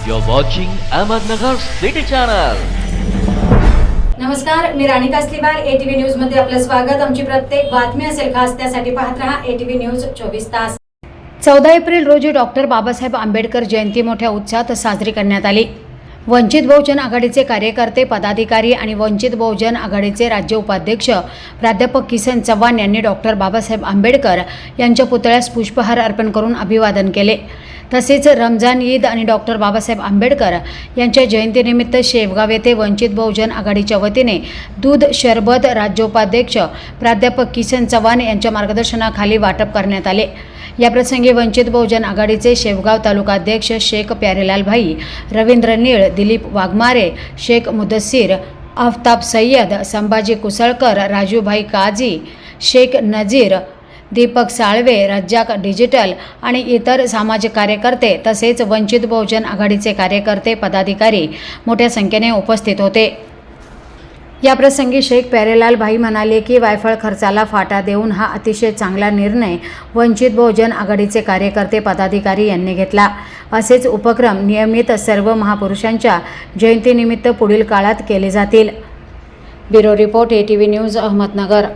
You're watching Ahmednagar City Channel. नमस्कार मी राणी कासलीवार ATV न्यूजमध्ये आपलं स्वागत. आमची प्रत्येक बातमी असेल खास त्यासाठी पाहत रहा एटीव्ही न्यूज चोवीस तास. चौदा एप्रिल रोजी डॉक्टर बाबासाहेब आंबेडकर जयंती मोठ्या उत्साहात साजरी करण्यात आली. वंचित बहुजन आघाडीचे कार्यकर्ते पदाधिकारी आणि वंचित बहुजन आघाडीचे राज्य उपाध्यक्ष प्राध्यापक किसन चव्हाण यांनी डॉक्टर बाबासाहेब आंबेडकर यांच्या पुतळ्यास पुष्पहार अर्पण करून अभिवादन केले. तसेच रमजान ईद आणि डॉक्टर बाबासाहेब आंबेडकर यांच्या जयंतीनिमित्त शेवगाव येथे वंचित बहुजन आघाडीच्या वतीने दूध शरबत राज्योपाध्यक्ष प्राध्यापक किसन चव्हाण यांच्या मार्गदर्शनाखाली वाटप करण्यात आले. याप्रसंगी वंचित बहुजन आघाडीचे शेवगाव तालुकाध्यक्ष शेख प्यारेलाल भाई रवींद्र नीळ दिलीप वाघमारे शेख मुदस्सीर आफताब सय्यद संभाजी कुसळकर राजूभाई काझी शेख नजीर दीपक साळवे रज्जाक डिजिटल आणि इतर सामाजिक कार्यकर्ते तसेच वंचित बहुजन आघाडीचे कार्यकर्ते पदाधिकारी मोठ्या संख्येने उपस्थित होते. याप्रसंगी शेख प्यारेलाल भाई म्हणाले की वायफळ खर्चाला फाटा देऊन हा अतिशय चांगला निर्णय वंचित बहुजन आघाडीचे कार्यकर्ते पदाधिकारी यांनी घेतला. असेच उपक्रम नियमित सर्व महापुरुषांच्या जयंतीनिमित्त पुढील काळात केले जातील. Bureau report A T V news Ahmednagar.